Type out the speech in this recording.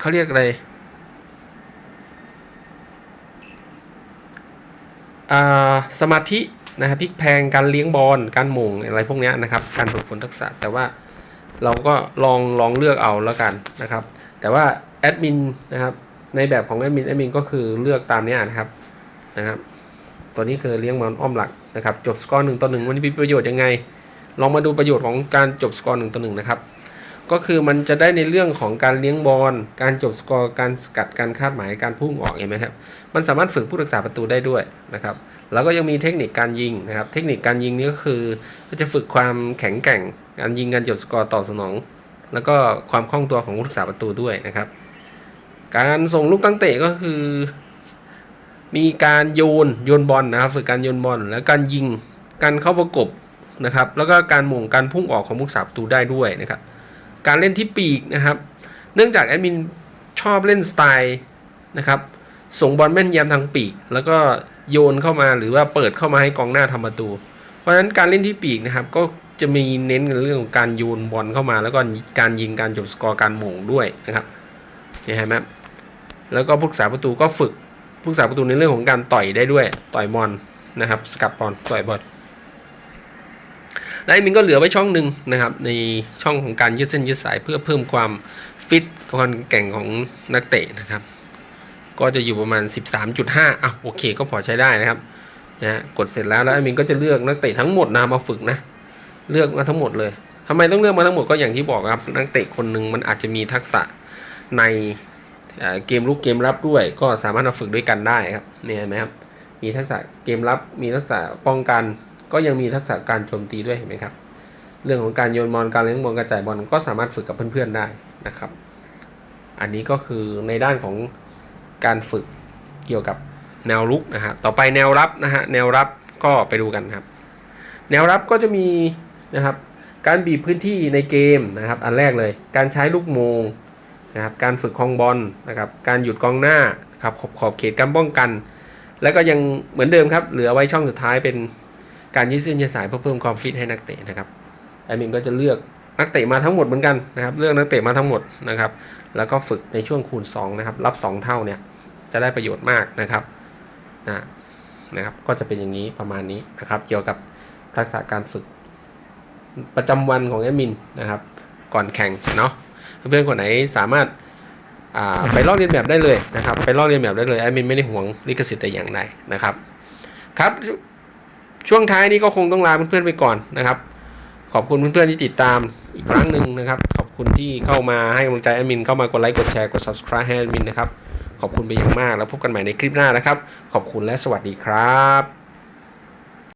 เขาเรียกอะไรสมาธินะครับพลิกแพงการเลี้ยงบอลการหม่งอะไรพวกเนี้ยนะครับ การฝึกฝนทักษะแต่ว่าเราก็ลองลองเลือกเอาแล้วกันนะครับ แต่ว่าแอดมินนะครับในแบบของแอดมินแอดมินก็คือเลือกตามนี้นะครับนะครับ ตัวนี้คือเลี้ยงบอลอ้อมหลักนะครับ จบสกอร์หนึ่งต่อหนึ่งมันมีประโยชน์ยังไง ลองมาดูประโยชน์ของการจบสกอร์หนึ่งต่อหนึ่งนะครับ ก็คือมันจะได้ในเรื่องของการเลี้ยงบอล การจบสกอร์ การสกัด การคาดหมาย การพุ่งออกเห็นไหมครับ มันสามารถฝึกผู้รักษาประตูได้ด้วยนะครับ แล้วก็ยังมีเทคนิคการยิงนะครับ เทคนิคการยิงนี้ก็คือก็จะฝึกความแข็งแกร่ง การยิง การจบสกอร์ต่อสนอง แล้วก็ความคล่องตัวของผู้รักษาประตูด้วยนะครับ การส่งลูกตั้งเตะก็คือ มีการโยน โยนบอลนะครับ ฝึกการโยนบอล แล้วการยิง การเข้าประกบนะครับ แล้วก็การหม่งการพุ่งออกของผู้รักษาประตูได้ด้วยนะครับ การเล่นที่ปีกนะครับ เนื่องจากแอดมินชอบเล่นสไตล์นะครับส่งบอลแม่นยำทางปีก แล้วก็โยนเข้ามาหรือว่าเปิดเข้ามาให้กองหน้าทำประตู เพราะฉะนั้นการเล่นที่ปีกนะครับ ก็จะมีเน้นในเรื่องของการโยนบอลเข้ามา แล้วก็การยิงการจบสกอร์การหม่งด้วยนะครับเห็นไหมครับแล้วก็ผู้รักษาประตูก็ฝึกผู้รักษาประตูในเรื่องของการต่อยได้ด้วยต่อยบอลนะครับ สกัดบอลต่อยบอล และมินก็เหลือไว้ช่องหนึ่งนะครับ ในช่องของการยืดเส้นยืดสายเพื่อเพิ่มความฟิตความแก่งของนักเตะนะครับ ก็จะอยู่ประมาณ 13.5อะโอเค ก็พอใช้ได้นะครับนะกดเสร็จแล้วแล้วมินก็จะเลือกนักเตะทั้งหมดนะมาฝึกนะ เลือกมาทั้งหมดเลยทำไมต้องเลือกมาทั้งหมดก็อย่างที่บอกครับนักเตะคนหนึ่งมันอาจจะมีทักษะในเเกมลุกเกมรับด้วย ก็สามารถมาฝึกด้วยกันได้ครับเนี่ยเห็นไหมครับมีทักษะเกมรับมีทักษะป้องกัน ก็ยังมีทักษะการโจมตีด้วยเห็นไหมครับ เรื่องของการโยนบอลการเลี้ยงบอลกระจายบอลก็สามารถฝึกกับเพื่อนๆได้นะครับ อันนี้ก็คือในด้านของการฝึกเกี่ยวกับแนวรุกนะฮะต่อไปแนวรับนะฮะแนวรับก็ไปดูกันครับ แนวรับก็จะมีนะครับการบีบพื้นที่ในเกมนะครับ อันแรกเลย การใช้ลูกโมงนะครับการฝึกคองบอลนะครับการหยุดกองหน้าครับขอบขอบเขตการป้องกัน แล้วก็ยังเหมือนเดิมครับ เหลือไว้ช่องสุดท้ายเป็น การยืดเส้นยืดสายเพื่อเพิ่มความฟิตให้นักเตะนะครับแอดมินก็จะเลือกนักเตะมาทั้งหมดเหมือนกันนะครับ เลือกนักเตะมาทั้งหมดนะครับ แล้วก็ฝึกในช่วงคูณ2นะครับ รับ 2 เท่าเนี่ยจะได้ประโยชน์มากนะครับนะนะครับ ก็จะเป็นอย่างนี้ประมาณนี้นะครับ เกี่ยวกับทักษะการฝึกประจำวันของแอดมินนะครับ ก่อนแข่งเนาะเพื่อนคนไหนสามารถไปลอกเลียนแบบได้เลยนะครับ ไปลอกเลียนแบบได้เลยแอดมินไม่ได้ห่วงลิขสิทธิ์แต่อย่างใดนะครับ ครับ ช่วงท้ายนี้ก็คงต้องลาเพื่อนๆไปก่อนนะครับ ขอบคุณเพื่อนๆที่ติดตามอีกครั้งหนึ่งนะครับ ขอบคุณที่เข้ามาให้กำลังใจแอดมิน เข้ามากดไลค์กดแชร์กด subscribe ให้แอดมินนะครับ ขอบคุณไปอย่างมากแล้วพบกันใหม่ในคลิปหน้านะครับ ขอบคุณและสวัสดีครับ